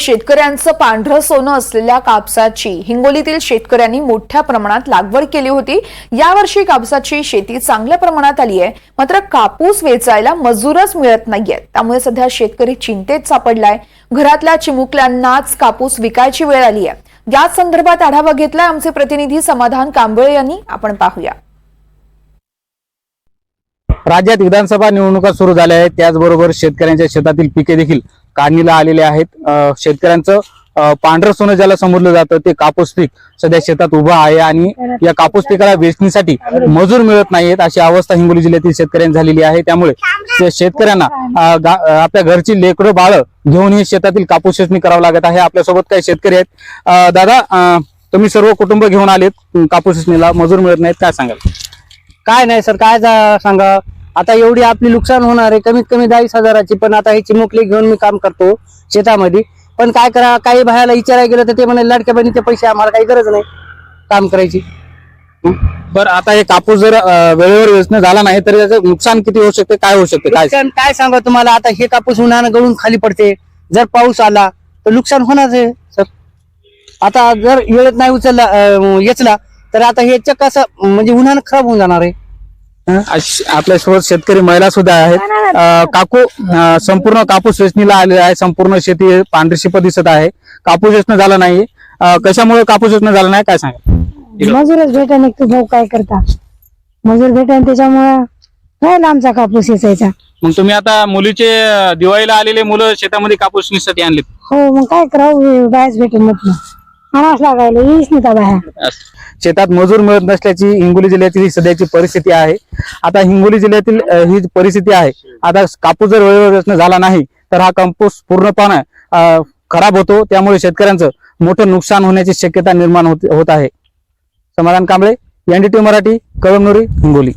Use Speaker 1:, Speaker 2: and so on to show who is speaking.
Speaker 1: शेतकऱ्यांचं पांढरं सोनं असलेल्या कापसाची हिंगोलीतील शेतकऱ्यांनी मोठ्या प्रमाणात लागवड केली होती. यावर्षी कापसाची शेती चांगल्या प्रमाणात आली आहे. मात्र कापूस वेचायला मजूरच मिळत नाहीये त्यामुळे सध्या शेतकरी चिंतेत सापडलाय. घरातल्या चिमुकल्यांनाच कापूस विकायची वेळ आली आहे. याच संदर्भात आढावा घेतलाय आमचे प्रतिनिधी समाधान कांबळे यांनी. आपण पाहूया.
Speaker 2: राज्यात विधानसभा निवडणुका सुरू झाल्या आहेत. त्याचबरोबर शेतकऱ्यांच्या शेतातील पिके देखील काढणीला आलेले आहेत. शेतकऱ्यांचं पांढरं सोनं ज्याला समजलं जातं ते कापूस पीक सध्या शेतात उभं आहे आणि या कापूस पिकाला वेचणीसाठी मजूर मिळत नाहीत अशी अवस्था हिंगोली जिल्ह्यातील शेतकऱ्यांनी झालेली आहे. त्यामुळे शेतकऱ्यांना आपल्या घरची लेकरं बाळ घेऊन हे शेतातील कापूस वेचणी करावं लागत आहे. आपल्यासोबत काही शेतकरी आहेत. दादा तुम्ही सर्व कुटुंब घेऊन आलेत. कापूस वेचणीला मजूर मिळत नाहीत. काय सांगाल?
Speaker 3: काय नाही सर काय सांगा? आता एवढी आपली नुकसान होणार आहे कमीत कमी दहावीस हजाराची पण आता ही चिमुकली घेऊन मी काम करतो शेतामध्ये. पण काय करा काही बायाला विचारायला गेलं तर ते म्हणे लाडक्या बहिणीचे पैसे आम्हाला काही गरज नाही काम करायची.
Speaker 2: बरं आता हे कापूस जर वेळेवर वेचणं झाला नाही तर त्याचं नुकसान किती होऊ शकते काय होऊ शकते काय?
Speaker 3: नुकसान काय सांगा तुम्हाला आता हे कापूस उन्हानं गळून खाली पडते. जर पाऊस आला तर नुकसान होणार आहे सर. आता जर वेळेत नाही उचलला अं, येचला तर आता हे चक्क असं म्हणजे उन्हानं खराब होऊन जाणार आहे.
Speaker 2: अश- आपल्यासोबत शेतकरी महिला सुद्धा आहेत. काकू संपूर्ण कापूस वेचणीला आलेले आहे. संपूर्ण शेती पांढरी शिप दिसत आहे. कापूस वेचणं झालं नाही. कशामुळे कापूस वेचणं झालं नाही? काय सांगा
Speaker 4: मजूरच भेटा तू भाऊ काय करता? मजूर भेटा त्याच्यामुळं राहिला आमचा कापूस याचायचा
Speaker 2: मग तुम्ही आता मुलीचे दिवाळीला आलेले मुलं शेतामध्ये कापूस वेचणीसाठी आणले
Speaker 4: हो मग काय करावं? बायच भेटत म्हटलं आणावंच लागायला येईच नाही बाया.
Speaker 2: शेतात मजूर मिळत नसल्याची हिंगोली जिल्ह्यातील ही सध्याची परिस्थिती आहे. आता हिंगोली जिल्ह्यातील ही परिस्थिती आहे. आता कापूस जर वेळेवर झाला नाही तर हा कापूस पूर्णपणे खराब होतो. त्यामुळे शेतकऱ्यांचं मोठं नुकसान होण्याची शक्यता निर्माण होत होत आहे. समाधान कांबळे एनडीटी मराठी कळमनुरी हिंगोली.